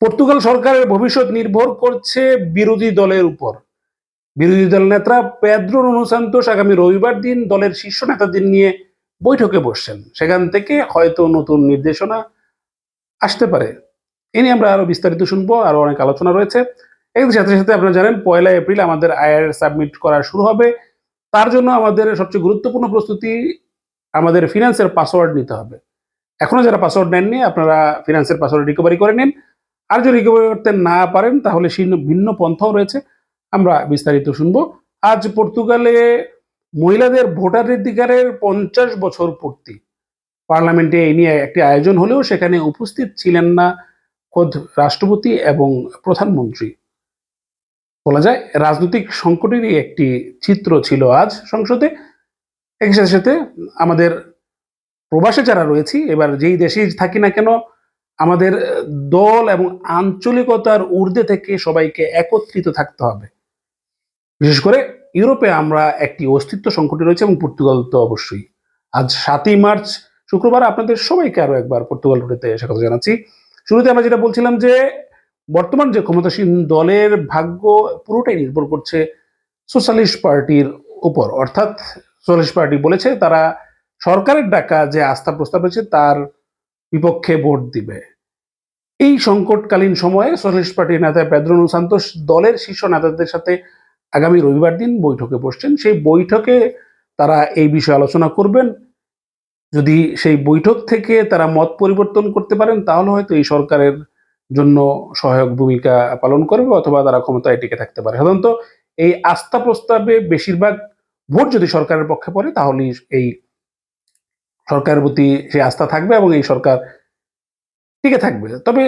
Portugal সরকারের ভবিষ্যৎ নির্ভর করছে বিরোধী দলের উপর। বিরোধী দল নেতা পেদ্রো নুনো আগামী রবিবার দিন দলের শীর্ষ নেতাদের নিয়ে বৈঠকে বসছেন। সেখান থেকে হয়তো নতুন নির্দেশনা আসতে পারে। এ নিয়ে আমরা আরও বিস্তারিত শুনব, আরও অনেক আলোচনা রয়েছে। এর সাথে সাথে আপনারা জানেন, পয়লা এপ্রিল আমাদের আইআর সাবমিট করা শুরু হবে। তার জন্য আমাদের সবচেয়ে গুরুত্বপূর্ণ প্রস্তুতি আমাদের ফিনান্সের পাসওয়ার্ড নিতে হবে। এখনও যারা পাসওয়ার্ড নেননি, আপনারা ফিনান্সের পাসওয়ার্ড রিকভারি করে নিন। আর যদি রিকভারি করতে না পারেন, তাহলে ভিন্ন ভিন্ন পন্থাও রয়েছে। আমরা বিস্তারিত শুনব। আজ পর্তুগালে মহিলাদের ভোটাধিকারের পঞ্চাশ বছর পূর্তি। পার্লামেন্টে এই নিয়ে একটি আয়োজন হলেও সেখানে উপস্থিত ছিলেন না খোদ রাষ্ট্রপতি এবং প্রধানমন্ত্রী। বলা যায়, রাজনৈতিক সংকটেরই একটি চিত্র ছিল আজ সংসদে। এর সাথে সাথে আমাদের প্রবাসে যারা রয়েছি, এবার যেই দেশেই থাকি না কেন আমাদের দল এবং আঞ্চলিকতার ঊর্ধ্বে থেকে সবাইকে একত্রিত থাকতে হবে। বিশেষ করে ইউরোপে আমরা একটি অস্তিত্ব সংকটে রয়েছে এবং পর্তুগাল তো অবশ্যই। আজ সাতই মার্চ, শুক্রবার আপনাদের সবাইকে আরও একবার পর্তুগাল রুটেতে স্বাগত জানাচ্ছি। শুরুতে আমরা যেটা বলছিলাম যে, বর্তমান যে ক্ষমতাসীন দলের ভাগ্য পুরোটাই নির্ভর করছে সোশ্যালিস্ট পার্টির উপর। অর্থাৎ সোশ্যালিস্ট পার্টি বলেছে, তারা সরকারের ডাকা যে আস্থা প্রস্তাব রয়েছে, তার বিপক্ষে ভোট দিবে। এই সংকটকালীন সময়ে সোশ্যালিস্ট পার্টির নেতা পেদ্রোনু সান্তোস দলের শীর্ষ নেতাদের সাথে আগামী রবিবার দিন বৈঠকে বসছেন। সেই বৈঠকে তারা এই বিষয়ে আলোচনা করবেন। যদি সেই বৈঠক থেকে তারা মত পরিবর্তন করতে পারেন, তাহলে হয়তো এই সরকারের জন্য সহায়ক ভূমিকা পালন করবে অথবা তারা ক্ষমতায় টিকে থাকতে পারে। সাধারণত এই আস্থা প্রস্তাবে বেশিরভাগ ভোট যদি সরকারের পক্ষে পড়ে তাহলে এই সরকারের প্রতি সেই আস্থা থাকবে এবং এই সরকার টিকে থাকবে। তবে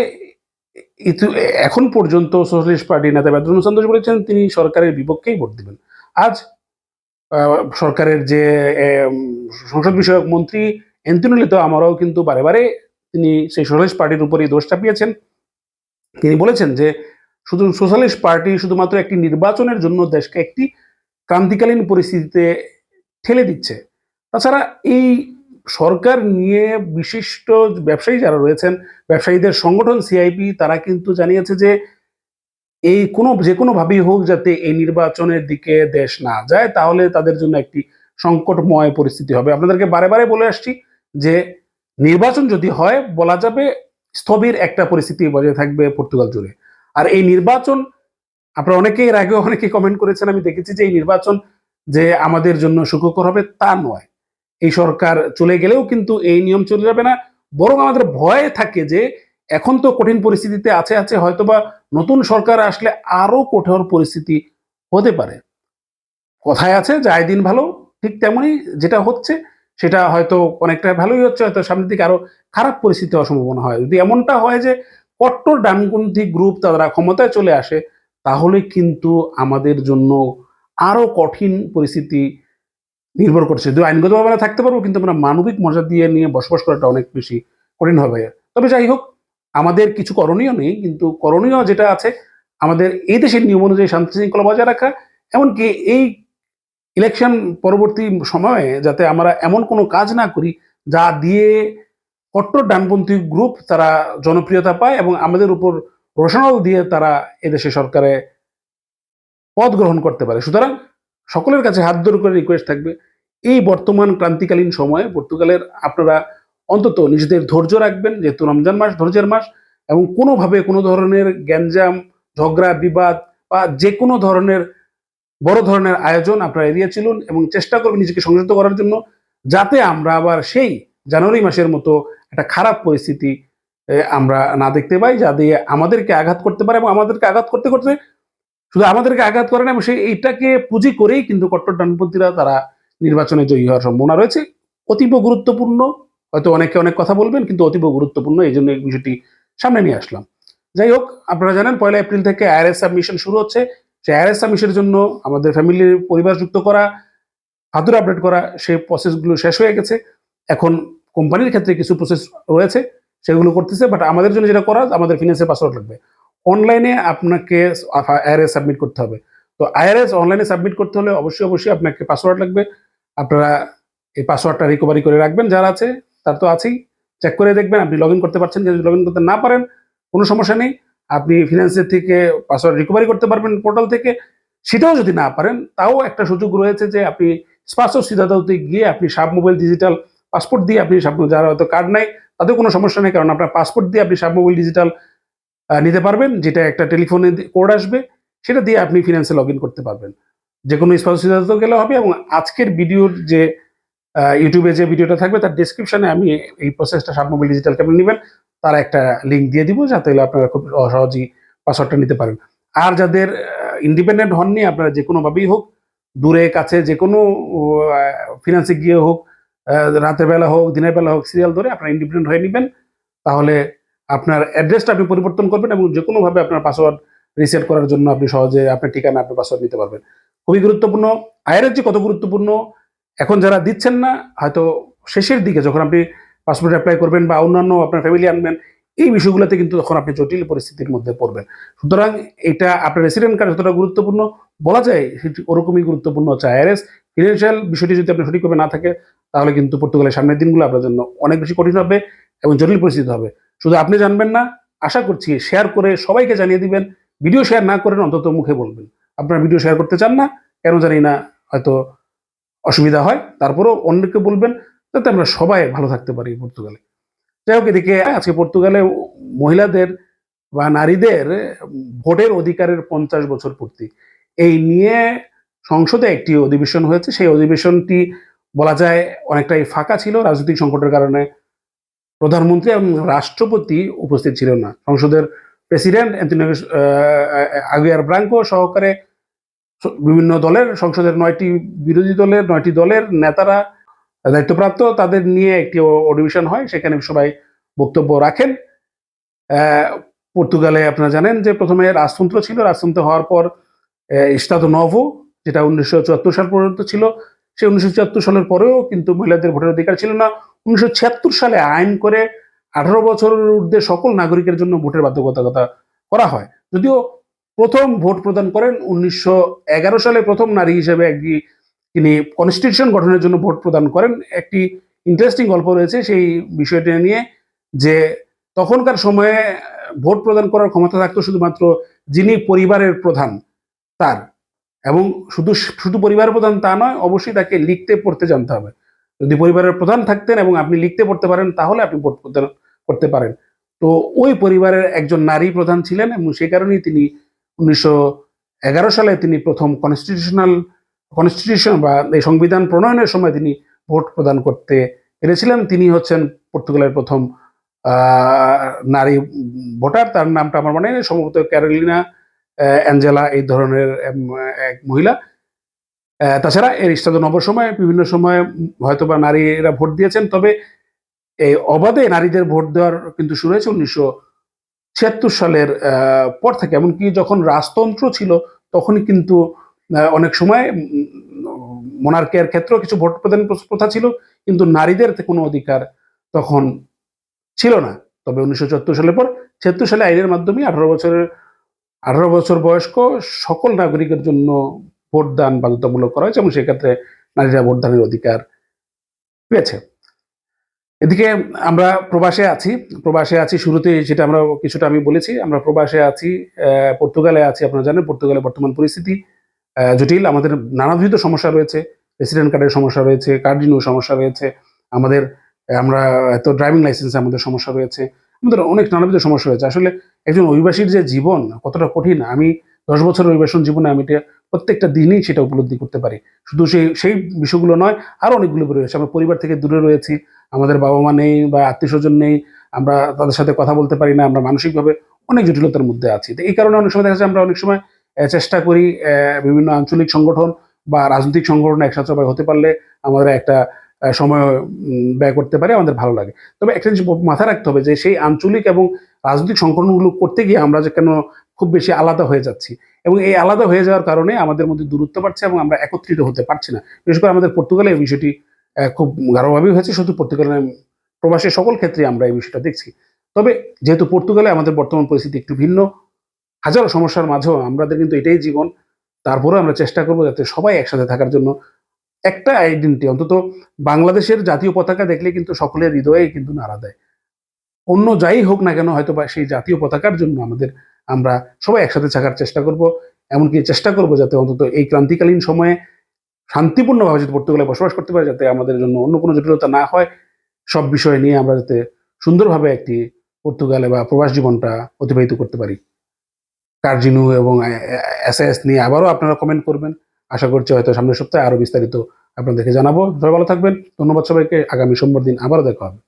এখন পর্যন্ত সোশ্যালিস্ট পার্টি নেতা বেদ্রুন সন্তোষ বলেছেন, তিনি সরকারের বিপক্ষেই ভোট দিবেন। আজ সরকারের যে সংসদ বিষয়ক মন্ত্রী এন্টনিলিতো আমারও কিন্তু বারে বারে তিনি সেই সোশ্যালিস্ট পার্টির উপরেই দোষ চাপিয়েছেন। তিনি বলেছেন যে, শুধু সোশ্যালিস্ট পার্টি শুধুমাত্র একটি নির্বাচনের জন্য দেশকে একটি ক্রান্তিকালীন পরিস্থিতিতে ঠেলে দিচ্ছে। তাছাড়া এই সরকার নিয়ে বিশিষ্ট ব্যবসায়ী যারা রয়েছেন, ব্যবসায়ীদের সংগঠন সিআইপি তারা কিন্তু জানিয়েছে যে এই কোনো, যে কোনো ভাবেই হোক যাতে এই নির্বাচনের দিকে দেশ না যায়, তাহলে তাদের জন্য একটি সংকটময় পরিস্থিতি হবে। আপনাদেরকে বারে বারে বলে আসছি যে নির্বাচন যদি হয়, বলা যাবে স্থবির একটা পরিস্থিতি বজায় থাকবে পর্তুগাল জুড়ে। আর এই নির্বাচন, আপনারা অনেকেই এর অনেকেই কমেন্ট করেছেন, আমি দেখেছি যে এই নির্বাচন যে আমাদের জন্য সুখকর হবে তা নয়। এই সরকার চলে গেলেও কিন্তু এই নিয়ম চলে যাবে না। বরং আমাদের ভয় থাকে যে, এখন তো কঠিন পরিস্থিতিতে আছে আছে, হয়তোবা নতুন সরকার আসলে আরও কঠোর পরিস্থিতি হতে পারে। কথায় আছে যে আয় দিন ভালো, ঠিক তেমনই যেটা হচ্ছে, সেটা হয়তো অনেকটা ভালোই হচ্ছে, হয়তো সামনের দিকে আরও খারাপ পরিস্থিতি সম্ভাবনা হয়। যদি এমনটা হয় যে, কট্টর ডানপন্থী গ্রুপ তারা ক্ষমতায় চলে আসে, তাহলে কিন্তু আমাদের জন্য আরও কঠিন পরিস্থিতি নির্ভর করছে। যদি আইনগতভাবে আমরা থাকতে পারব, কিন্তু আমরা মানবিক মজা দিয়ে নিয়ে বসবাস করাটা অনেক বেশি কঠিন হবে। তবে যাই হোক, আমাদের কিছু করণীয় নেই, কিন্তু করণীয় যেটা আছে, আমাদের এই দেশের নিয়ম অনুযায়ী শান্তি শৃঙ্খলা বজায় রাখা, এমনকি এই ইলেকশন পরবর্তী সময়ে যাতে আমরা এমন কোনো কাজ না করি, যা দিয়ে কট্টর ডানপন্থী গ্রুপ তারা জনপ্রিয়তা পায় এবং আমাদের উপর রোশনাল দিয়ে তারা এদেশে সরকারে পদ গ্রহণ করতে পারে। সুতরাং সকলের কাছে হাত ধরে করে রিকোয়েস্ট থাকবে। এই বর্তমান ক্রান্তিকালীন সময়ে পর্তুগালের আপনারা অন্তত নিজেদের ধৈর্য রাখবেন, যেহেতু রমজান মাস, ধৈর্যের মাস, এবং কোনোভাবে কোনো ধরনের গ্যাঞ্জাম, ঝগড়া, বিবাদ বা যে কোনো ধরনের বড় ধরনের আয়োজন আপনারা এড়িয়ে চলুন এবং চেষ্টা করবেন নিজেকে সংযত করার জন্য, যাতে আমরা আবার সেই জানুয়ারি মাসের মতো একটা খারাপ পরিস্থিতি আমরা না দেখতে পাই, যা দিয়ে আমাদেরকে আঘাত করতে পারে এবং আমাদেরকে আঘাত করতে করতে শুধু আমাদেরকে আঘাত করে না, এবং সেই এইটাকে পুঁজি করেই কিন্তু কট্টর ডানপন্থীরা তারা নির্বাচনে জয়ী হওয়ার সম্ভাবনা রয়েছে। অতীব গুরুত্বপূর্ণ, হয়তো অনেকে অনেক কথা বলবেন, কিন্তু অতীব গুরুত্বপূর্ণ, এই জন্য এই বিষয়টি সামনে নিয়ে আসলাম। যাই হোক, আপনারা জানেন, পয়লা এপ্রিল থেকে আইআরএস সাবমিশন শুরু হচ্ছে। সেই আইআরএস সাবমিশনের জন্য আমাদের ফ্যামিলির পরিবার যুক্ত করা হাতুর আপডেট করা, সেই প্রসেসগুলো শেষ হয়ে গেছে। এখন কোম্পানির ক্ষেত্রে কিছু প্রসেস রয়েছে, সেগুলো করতেছে, বাট আমাদের জন্য যেটা করা, আমাদের ফিনান্সের পাসওয়ার্ড লাগবে। অনলাইনে আপনাকে আইআরএস সাবমিট করতে হবে। তো আইআরএস অনলাইনে সাবমিট করতে হলে অবশ্যই অবশ্যই আপনাকে পাসওয়ার্ড লাগবে। আপনারা এই পাসওয়ার্ডটা রিকভারি করে রাখবেন। যারা আছে, তার তো আছেই। চেক করে দেখবেন, আপনি লগ করতে পারছেন যদি লগ করতে না পারেন, কোনো সমস্যা নেই। আপনি ফিনান্সের থেকে পাসওয়ার্ড রিকভারি করতে পারবেন পোর্টাল থেকে। সেটাও যদি না পারেন, তাও একটা সুযোগ রয়েছে যে আপনি স্পার্শ সিদ্ধাতে গিয়ে আপনি সাব মোবাইল ডিজিটাল পাসপোর্ট দিয়ে আপনি যারা হয়তো কার্ড নাই তাদের কোনো সমস্যা নেই। কারণ আপনার পাসপোর্ট দিয়ে আপনি সাব মোবাইল ডিজিটাল নিতে পারবেন, যেটা একটা টেলিফোনে কোড আসবে, সেটা দিয়ে আপনি ফিনান্সে লগ করতে পারবেন। যে কোনো সিদ্ধাতে গেলে হবে এবং আজকের ভিডিওর যে ইউটিউবে যে ভিডিওটা থাকবে, তার ডিসক্রিপশনে আমি এই প্রসেসটা সাব মোবাইল ডিজিটাল কেমন নেবেন, তার একটা লিঙ্ক দিয়ে দিব, যাতে আপনারা খুব সহজেই পাসওয়ার্ডটা নিতে পারেন। আর যাদের ইন্ডিপেন্ডেন্ট হননি, আপনারা যে কোনোভাবেই হোক, দূরে, কাছে যে কোনো ফিনান্সে গিয়ে হোক রাতের বেলা হোক, দিনের বেলা হোক সিরিয়াল ধরে আপনারা ইন্ডিপেন্ডেন্ট হয়ে নেবেন, তাহলে আপনার অ্যাড্রেসটা আপনি পরিবর্তন করবেন এবং যে কোনোভাবে আপনার পাসওয়ার্ড রিসেট করার জন্য আপনি সহজে আপনার ঠিকানা, আপনার পাসওয়ার্ড নিতে পারবেন। খুবই গুরুত্বপূর্ণ। আয়ের যে কত গুরুত্বপূর্ণ, এখন যারা দিচ্ছেন না, হয়তো শেষের দিকে যখন আপনি পাসপোর্ট অ্যাপ্লাই করবেন বা অন্যান্য আপনার ফ্যামিলি আনবেন, এই বিষয়গুলোতে কিন্তু তখন আপনি জটিল পরিস্থিতির মধ্যে পড়বেন। সুতরাং এটা আপনার রেসিডেন্ট কার্ড যতটা গুরুত্বপূর্ণ, বলা যায় সেটি ওরকমই গুরুত্বপূর্ণ হচ্ছে আইআরএস ফিনান্সিয়াল বিষয়টি যদি আপনি সঠিকভাবে না থাকে, তাহলে কিন্তু পর্তুগালের সামনের দিনগুলো আপনার জন্য অনেক বেশি কঠিন হবে এবং জটিল পরিস্থিতি হবে। শুধু আপনি জানবেন না, আশা করছি শেয়ার করে সবাইকে জানিয়ে দিবেন। ভিডিও শেয়ার না করেন, অন্তত মুখে বলবেন। আপনার ভিডিও শেয়ার করতে চান না, কেন জানি না হয়তো অসুবিধা হয়। তারপরেও অন্যকে বলবেন, যাতে আমরা সবাই ভালো থাকতে পারি পর্তুগালে। যাই হোক, এদিকে আজকে পর্তুগালে মহিলাদের বা নারীদের ভোটের অধিকারের পঞ্চাশ বছর পূর্তি। এই নিয়ে সংসদে একটি অধিবেশন হয়েছে। সেই অধিবেশনটি বলা যায় অনেকটাই ফাঁকা ছিল। রাজনৈতিক সংকটের কারণে প্রধানমন্ত্রী এবং রাষ্ট্রপতি উপস্থিত ছিল না। সংসদের প্রেসিডেন্ট আগিয়ার ব্রাঙ্কো সহকারে বিভিন্ন দলের, সংসদের নয়টি বিরোধী দলের, নয়টি দলের নেতারা দায়িত্বপ্রাপ্ত, তাদের নিয়ে একটি অ- অধিবেশন হয়। সেখানে সবাই বক্তব্য রাখেন। পর্তুগালে আপনারা জানেন যে প্রথমে রাজতন্ত্র ছিল। রাজতন্ত্র হওয়ার পর ইস্তাদ নভো, যেটা উনিশশো চুয়াত্তর সাল পর্যন্ত ছিল সে উনিশশো চুয়াত্তর সালের পরেও কিন্তু মহিলাদের ভোটের অধিকার ছিল না। উনিশশো ছিয়াত্তর সালে আইন করে আঠারো বছরের ঊর্ধ্বে সকল নাগরিকের জন্য ভোটের বাধ্যবাধকতা করা হয়। যদিও প্রথম ভোট প্রদান করেন উনিশশো এগারো সালে প্রথম নারী হিসেবে একটি তিনি কনস্টিটিউশন গঠনের জন্য ভোট প্রদান করেন। একটি ইন্টারেস্টিং গল্প রয়েছে সেই বিষয়টি নিয়ে যে তখনকার সময়ে ভোট প্রদান করার ক্ষমতা থাকতো শুধুমাত্র যিনি পরিবারের প্রধান তার এবং শুধু শুধু পরিবার প্রধান তা নয়, অবশ্যই তাকে লিখতে, পড়তে জানতে হবে। যদি পরিবারের প্রধান থাকতেন এবং আপনি লিখতে পড়তে পারেন, তাহলে আপনি ভোট করতে পারেন। তো ওই পরিবারের একজন নারী প্রধান ছিলেন এবং সেই কারণেই তিনি উনিশশো এগারো সালে তিনি প্রথম কনস্টিটিউশনাল কনস্টিটিউশন বা এই সংবিধান প্রণয়নের সময় তিনি ভোট প্রদান করতে পেরেছিলেন। তিনি হচ্ছেন পর্তুগালের প্রথম নারী ভোটার। তার নামটা আমার মনে নেই। সম্ভবত ক্যারোলিনা অ্যাঞ্জেলা এই ধরনের এক মহিলা। তাছাড়া এর ইস্তাদ নবর সময়, বিভিন্ন সময়ে হয়তো বা নারীরা ভোট দিয়েছেন, তবে এই অবাধে নারীদের ভোট দেওয়ার কিন্তু শুরু হয়েছে উনিশশো ছিয়াত্তর সালের পর থেকে। এমনকি যখন রাজতন্ত্র ছিল, তখনই কিন্তু অনেক সময় মোনার্কের ক্ষেত্রেও কিছু ভোট প্রদান প্রথা ছিল, কিন্তু নারীদের কোনো অধিকার তখন ছিল না। তবে উনিশশো চুয়াত্তর সালের পর, ছিয়াত্তর সালে আইনের মাধ্যমে আঠারো বছরের, আঠারো বছর বয়স্ক সকল নাগরিকের জন্য ভোটদান বাধ্যতামূলক করা হয়েছে এবং সেক্ষেত্রে নারীরা ভোটদানের অধিকার পেয়েছে। এদিকে আমরা প্রবাসে আছি প্রবাসে আছি শুরুতে যেটা আমরা কিছুটা আমি বলেছি, আমরা প্রবাসে আছি পর্তুগালে আছি, আপনারা জানেন পর্তুগালে বর্তমান পরিস্থিতি জটিল, আমাদের নানাবিধ সমস্যা রয়েছে রেসিডেন্ট কার্ডের সমস্যা রয়েছে কার্ডিনো সমস্যা রয়েছে, আমাদের, আমরা এত ড্রাইভিং লাইসেন্সে আমাদের সমস্যা রয়েছে, আমাদের অনেক নানাবিধ সমস্যা রয়েছে। আসলে একজন অভিবাসীর যে জীবন কতটা কঠিন, আমি দশ বছরের অভিবাসন জীবনে আমি এটা প্রত্যেকটা দিনই সেটা উপলব্ধি করতে পারি। শুধু সেই সেই বিষয়গুলো নয় আরও অনেকগুলো রয়েছে। আমরা পরিবার থেকে দূরে রয়েছি, আমাদের বাবা মা নেই বা আত্মীয় স্বজন নেই, আমরা তাদের সাথে কথা বলতে পারি না, আমরা মানসিকভাবে অনেক জটিলতার মধ্যে আছি। তো এই কারণে অনেক সময় দেখা যাচ্ছে আমরা অনেক সময় চেষ্টা করি বিভিন্ন আঞ্চলিক সংগঠন বা রাজনৈতিক সংগঠন একসাথে সবাই হতে পারলে আমাদের একটা সময় ব্যয় করতে পারে, আমাদের ভালো লাগে। তবে একটা জিনিস মাথায় রাখতে হবে যে, সেই আঞ্চলিক এবং রাজনৈতিক সংগঠনগুলো করতে গিয়ে আমরা যে কেন খুব বেশি আলাদা হয়ে যাচ্ছি। এবং এই আলাদা হয়ে যাওয়ার কারণে আমাদের মধ্যে দূরত্ব বাড়ছে এবং আমরা একত্রিত হতে পারছি না। বিশেষ করে আমাদের পর্তুগালে এই বিষয়টি খুব গাঢ়ভাবেই হয়েছে, শুধু পর্তুগালে প্রবাসের সকল ক্ষেত্রে আমরা এই বিষয়টা দেখছি। তবে যেহেতু পর্তুগালে আমাদের বর্তমান পরিস্থিতি একটু ভিন্ন, হাজারো সমস্যার মাঝেও আমাদের কিন্তু এটাই জীবন। তারপরেও আমরা চেষ্টা করব যাতে সবাই একসাথে থাকার জন্য একটা আইডেন্টি অন্তত বাংলাদেশের জাতীয় পতাকা দেখলে কিন্তু সকলের হৃদয়ে কিন্তু নাড়া দেয়। অন্য যাই হোক না কেন হয়তো বা সেই জাতীয় পতাকার জন্য আমাদের আমরা সবাই একসাথে থাকার চেষ্টা করব। এমনকি চেষ্টা করব যাতে অন্তত এই ক্রান্তিকালীন সময়ে শান্তিপূর্ণভাবে যাতে পর্তুগালে বসবাস করতে পারে, যাতে আমাদের জন্য অন্য কোনো জটিলতা না হয়। সব বিষয় নিয়ে আমরা যাতে সুন্দরভাবে একটি পর্তুগালে বা প্রবাস জীবনটা অতিবাহিত করতে পারি। কার্জিনু এবং এস এস নিয়ে আবারও আপনারা কমেন্ট করবেন। আশা করছি হয়তো সামনের সপ্তাহে আরও বিস্তারিত আপনাদেরকে জানাব। সবাই ভালো থাকবেন। ধন্যবাদ সবাইকে। আগামী সোমবার দিন আবারও দেখা হবে।